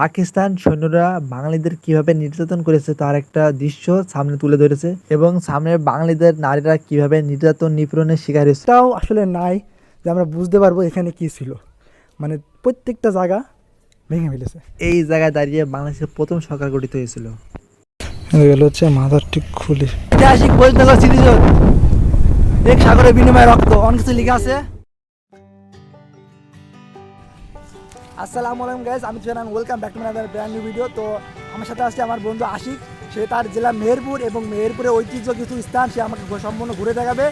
পাকিস্তান সৈন্যরা বাঙালিদের কীভাবে নির্যাতন করেছে তার একটা দৃশ্য সামনে তুলে ধরেছে এবং সামনে বাঙালিদের নারীরা কীভাবে নির্যাতন নিপীড়নের শিকার হয়েছে। তাও আসলে নাই যে আমরা বুঝতে পারব এখানে কি ছিল। মানে প্রত্যেকটা জায়গা ভেঙে ফেলেছে। এই জায়গায় দাঁড়িয়ে বাংলাদেশের প্রথম সরকার গঠিত হয়েছিল। গেল হচ্ছে মাথার ঠিক খুলে। ঐতিহাসিক বৈদ্যনগর স্মৃতিজোট এক সাগরের বিনিময়ে রক্ত। অনেক কিছু লিখা আছে। আসসালামু আলাইকুম গাইস আমি জানান welcome back to my brand new video তো আমার সাথে আসছে আমার বন্ধু আশিক, সে তার জেলা মেহেরপুর এবং মেহেরপুরের ঐতিহ্য কিছু স্থান, সে আমাকে সম্পূর্ণ ঘুরে দেখাবে।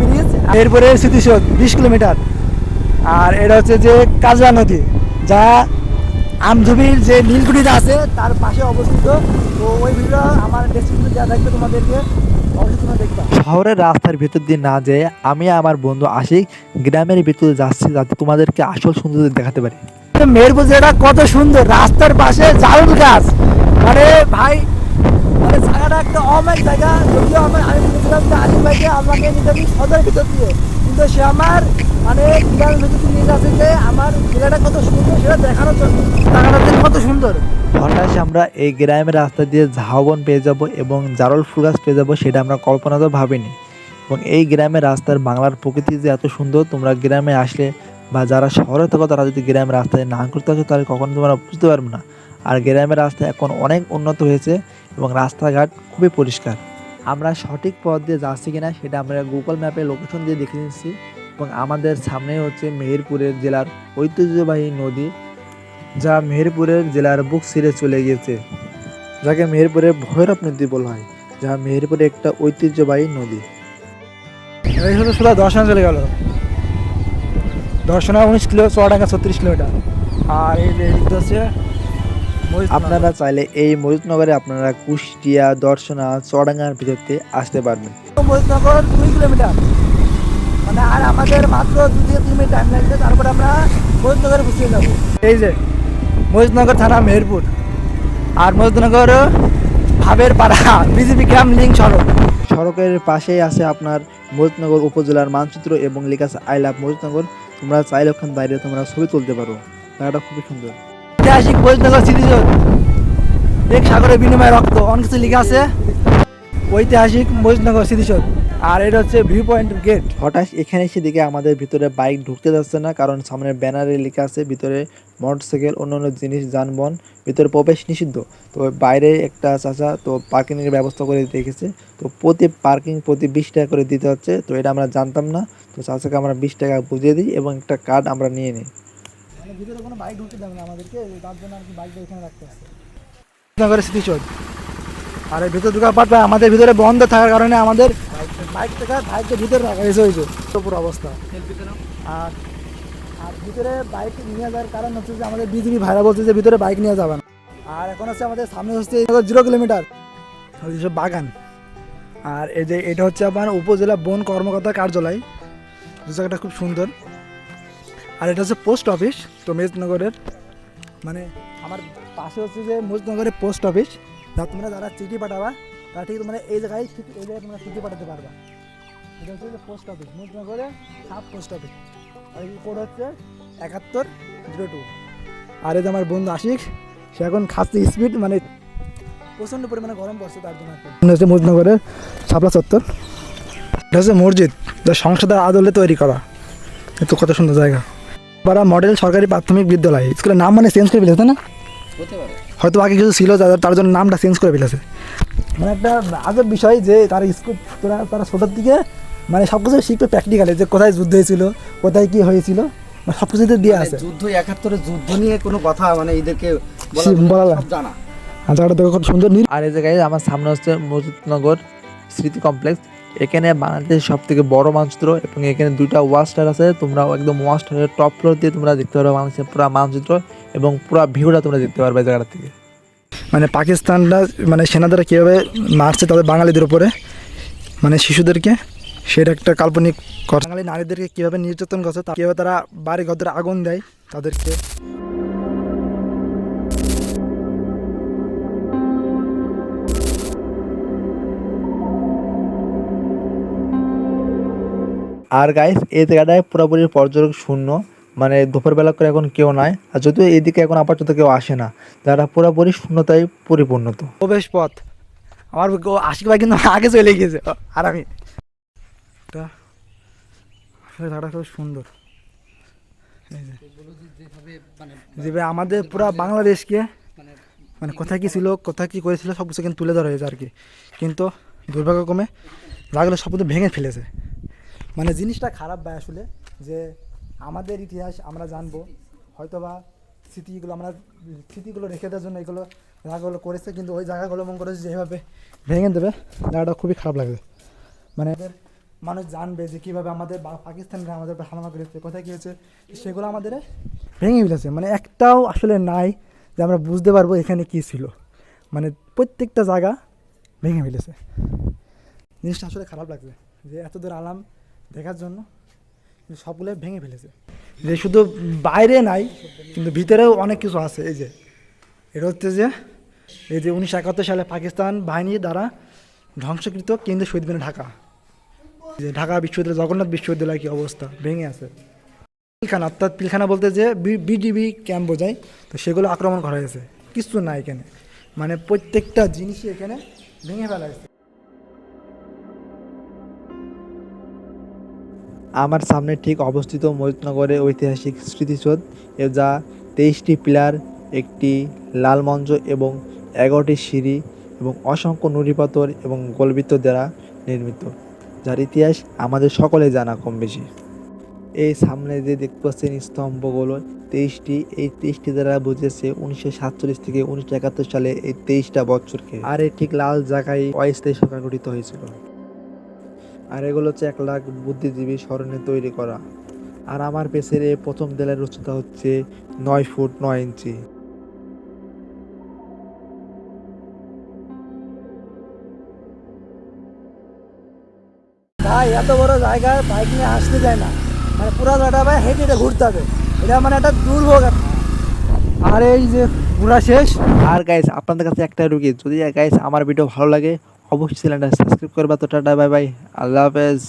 ব্রিজ মেহেরপুরের স্মৃতিসৌধ, বিশ কিলোমিটার। আর এটা হচ্ছে যে কাজরা নদী, যা আমজুবির যে নীলকুঠিটা আছে, তার পাশে অবস্থিত। তো ওই ভিডিও আমার ডেসক্রিপশনে দেওয়া থাকবে তোমাদেরকে। শহরের রাস্তার ভিতর দিয়ে না যেয়ে আমি আমার বন্ধু আশিক গ্রামের ভিতরে যাচ্ছি যাতে তোমাদেরকে আসল সৌন্দর্য দেখাতে পারি। মেহেরপুর যেটা কত সুন্দর, রাস্তার পাশে জারুল গাছ। মানে ভাই মানে জায়গাটা একটা অমায়িক জায়গা, যদিও আমার আমি বলেছিলাম যে আলিম ভাইকে আমাকে নিতে হবে সদরের ভিতর দিয়ে। কিন্তু সে আমার মানে গ্রামের ভিতর দিয়ে নিয়ে যাচ্ছে যে আমার জেলাটা কত সুন্দর, সেটা দেখানোর জন্য জায়গাটা কত সুন্দর। হঠাৎ আমরা এই গ্রামের রাস্তা দিয়ে ঝাউবন পেয়ে যাব এবং জারল ফুল গাছ পেয়ে যাব সেটা আমরা কল্পনা তো ভাবিনি। এবং এই গ্রামের রাস্তার বাংলার প্রকৃতি যে এত সুন্দর, তোমরা গ্রামে আসলে বা যারা শহরে থাকো, তারা যদি গ্রামের রাস্তায় না করতে আসো তাহলে কখনো তোমরা বুঝতে পারবে না। আর গ্রামের রাস্তা এখন অনেক উন্নত হয়েছে এবং রাস্তাঘাট খুবই পরিষ্কার। আমরা সঠিক পথ দিয়ে যাচ্ছি কিনা সেটা আমরা গুগল ম্যাপে লোকেশন দিয়ে দেখে নিচ্ছি। এবং আমাদের সামনে হচ্ছে মেহেরপুরের জেলার ঐতিহ্যবাহী নদী যা মেহেরপুরের জেলার বুক ছিঁড়ে চলে গিয়েছে। যাকে মেহেরপুরের ভৈরব নদী বলা হয় যা মেহেরপুরে একটা ঐতিহ্যবাহী নদী। এই হলো সোজা দর্শনা চলে গেল। দর্শনা উনিশ কিলো চুয়াডাঙ্গা ছত্রিশ কিলোমিটার। আর এই যে হচ্ছে আপনারা চাইলে এই মরিতনগরে আপনারা কুষ্টিয়া দর্শনা চড়াঙ্গার ভিতরতে আসতে পারবেন। মহিষনগর দুই কিলোমিটার। মানে আর আমাদের মাত্র দু থেকে তিন মিনিট টাইম লাগবে তারপরে আমরা মহিষনগরে গুছিয়ে যাব। এই যে মহিষনগর থানা মেহেরপুর। আর মহিজনগর ভাবের পাড়া বিজেপি ক্যাম্প লিঙ্ক সড়ক। সড়কের পাশেই আছে আপনার মহিজনগর উপজেলার মানচিত্র এবং লেখা আছে আই লাভ মহিজনগর। তোমরা চাইলে ওখান বাইরে তোমরা ছবি তুলতে পারো। জায়গাটা খুবই সুন্দর। ঐতিহাসিক মহিজনগর স্মৃতিজোট এক সাগরের বিনিময়ে রক্ত। অনেক কিছু লিখা আছে। ঐতিহাসিক মহিষনগর স্মৃতিসৌধ আর এটা হচ্ছে ভিউ পয়েন্ট গেট হঠাৎ এখানে এসে দেখে আমাদের ভিতরে বাইক ঢুকতে যাচ্ছে না কারণ সামনে ব্যানারে লেখা আছে ভিতরে মোটরসাইকেল অন্যান্য জিনিস যানবাহন ভিতরে প্রবেশ নিষিদ্ধ। তো বাইরে একটা চাচা তো পার্কিং এর ব্যবস্থা করে দেখেছে তো প্রতি পার্কিং প্রতি বিশ টাকা করে দিতে হচ্ছে তো এটা আমরা জানতাম না। তো চাচাকে আমরা বিশ টাকা বুঝিয়ে দিই এবং একটা কার্ড আমরা নিয়ে নিই। মানে ভিতরে কোনো বাইক ঢুকতে দেবে না আমাদেরকে তার জন্য আর কি বাইকটা এখানে রাখতে আসছে নগরের আর এই ভিতরে ঢুকার পর আমাদের ভিতরে বন্ধ থাকার কারণে আমাদের বাইক থেকে বাইকটা ভিতরে রাখা হয়েছে হয়েছে পুরো অবস্থা। আর আর ভিতরে বাইক নিয়ে যাওয়ার কারণ হচ্ছে যে আমাদের বিজেপি ভাইরা বলছে যে ভিতরে বাইক নিয়ে যাবে না। আর এখন হচ্ছে আমাদের সামনে হচ্ছে জিরো কিলোমিটার এইসব বাগান। আর এই যে এটা হচ্ছে আমার উপজেলা বন কর্মকর্তা কার্যালয় জায়গাটা খুব সুন্দর। আর এটা হচ্ছে পোস্ট অফিস, তো মেজনগরের মানে আমার পাশে হচ্ছে যে মুজনগরের পোস্ট অফিস। যা তোমরা যারা চিঠি পাঠাবা, তারা ঠিক মানে এই জায়গায় এই জায়গায় তোমরা চিঠি পাঠাতে পারবা। এটা হচ্ছে পোস্ট অফিস মুজনগরে সাব পোস্ট অফিস আর এই কোড হচ্ছে একাত্তর জিরো টু আর এই যে আমার বন্ধু আশিক, সে এখন খাচ্ছে স্পিড মানে প্রচণ্ড পরিমাণে গরম পড়ছে তার জন্য। হচ্ছে মুজনগরের শাপলা চত্বর। এটা হচ্ছে মসজিদ, যা সংসদের আদলে তৈরি করা। এত কত সুন্দর জায়গা। পাড়া মডেল সরকারি প্রাথমিক বিদ্যালয়, স্কুলের নাম মানে চেঞ্জ করে ফেলেছে না? হয়তো আগে কিছু ছিল যাদের তার জন্য নামটা চেঞ্জ করে ফেলেছে। মানে একটা আজব বিষয় যে তার স্কুল তোরা তারা ছোটোর দিকে মানে সব কিছু শিখবে প্র্যাকটিক্যালে যে কোথায় যুদ্ধ হয়েছিল কোথায় কি হয়েছিল মানে সব কিছু দিয়ে আছে। মানে যুদ্ধ একাত্তরের যুদ্ধ নিয়ে কোনো কথা মানে এদেরকে বলা জানা। আর জায়গাটা দেখো কত সুন্দর নীল আর এই জায়গায় আমার সামনে হচ্ছে মজিদনগর স্মৃতি কমপ্লেক্স। এখানে বাংলাদেশের সব থেকে বড় মানচিত্র এবং এখানে দুইটা ওয়াস্টার আছে। তোমরা একদম ওয়াস্টারের টপ ফ্লোর দিয়ে তোমরা দেখতে পারবে বাংলাদেশের পুরো মানচিত্র এবং পুরো ভিউটা তোমরা দেখতে পারবে জায়গাটা থেকে। মানে পাকিস্তানরা মানে সেনাদের কীভাবে মারছে তাদের বাঙালিদের উপরে? মানে শিশুদেরকে? সেটা একটা কাল্পনিক বাঙালি নারীদেরকে কীভাবে নির্যাতন করছে কীভাবে তারা বাড়ি ঘরে আগুন দেয় তাদেরকে? আর গাইস এই জায়গাটায় পুরোপুরি পর্যটক শূন্য মানে দুপুরবেলা করে এখন কেউ নাই, আর যদিও এইদিকে এখন আপাতত কেউ আসে না যারা পুরোপুরি শূন্যতায় পরিপূর্ণ তো। প্রবেশ পথ আমার আশিক ভাই কিন্তু আগে চলে গিয়েছে, আর আমি। খুব সুন্দর। যেভাবে আমাদের পুরা বাংলাদেশকে মানে কোথায় কি ছিল, কোথায় কি করেছিল সব কিছু কিন্তু তুলে ধরা হয়েছে আর কি। কিন্তু দুর্ভাগ্যক্রমে লাগলে সব কিছু ভেঙে ফেলেছে। মানে জিনিসটা খারাপ ভাই আসলে, যে আমাদের ইতিহাস আমরা জানব, হয়তোবা স্মৃতিগুলো আমরা, স্মৃতিগুলো রেখে দেওয়ার জন্য এগুলো জায়গাগুলো করেছে, কিন্তু ওই জায়গাগুলো মন করেছে যেভাবে ভেঙে দেবে। জায়গাটা খুবই খারাপ লাগবে মানে এদের মানুষ জানবে যে কীভাবে আমাদের পাকিস্তানরা আমাদের হামলা করেছে, কোথায় কী হয়েছে, সেগুলো আমাদের ভেঙে ফেলেছে। মানে একটাও আসলে নাই যে আমরা বুঝতে পারব এখানে কী ছিল। মানে প্রত্যেকটা জায়গা ভেঙে ফেলেছে। জিনিসটা আসলে খারাপ লাগছে যে এত দূর আলাম দেখার জন্য। কিন্তু সবগুলো ভেঙে ফেলেছে। যে শুধু বাইরে নাই, কিন্তু ভিতরেও অনেক কিছু আছে। এই যে, এটা হচ্ছে যে, এই যে উনিশশো একাত্তর সালে পাকিস্তান বাহিনীর দ্বারা ধ্বংসকৃত কেন্দ্রীয় শহীদ মিনার ঢাকা। যে ঢাকা বিশ্ববিদ্যালয়, জগন্নাথ বিশ্ববিদ্যালয় কি অবস্থা? ভেঙে আছে। পিলখানা, অর্থাৎ পিলখানা বলতে যে বিডিবি ক্যাম্প বোঝায়। তো সেগুলো আক্রমণ করা হয়েছে। কিছু না এখানে। মানে প্রত্যেকটা জিনিসই এখানে ভেঙে ফেলা হয়েছে। আমার সামনে ঠিক অবস্থিত মজিদনগরের ঐতিহাসিক স্মৃতিসৌধ যা তেইশটি পিলার, একটি লাল মঞ্চ এবং এগারোটি সিঁড়ি এবং অসংখ্য নুড়িপাথর এবং গোলবৃত্ত দ্বারা নির্মিত, যার ইতিহাস আমাদের সকলে জানা কম বেশি এই সামনে যে দেখতে পাচ্ছেন স্তম্ভগুলো, তেইশটি, এই তেইশটি দ্বারা বুঝেছে উনিশশো সাতচল্লিশ থেকে উনিশশো একাত্তর সালে এই তেইশটা বছরকে আর এই ঠিক লাল জায়গায় অস্থায়ী সরকার গঠিত হয়েছিল। আর এগুলো হচ্ছে এক লাখ বুদ্ধিজীবী স্মরণে তৈরি করা। আর আমার পেছের এই প্রথম দেলের উচ্চতা হচ্ছে নয় ফুট নয় ইঞ্চি। ভাই এত বড় জায়গায় বাইক নিয়ে আসতে যায় না। মানে পুরো জায়গাটা ভাই হেঁটে হেঁটে ঘুরতে হবে। এটা মানে একটা দুর্ভোগ। আর এই যে ঘোরা শেষ। আর গাইস আপনাদের কাছে একটা রুগী। যদি গাইস আমার ভিডিও ভালো লাগে অবশ্যই চ্যানেলটা সাবস্ক্রাইব করবা তো টাটা বাই বাই আল্লাহ হাফেজ।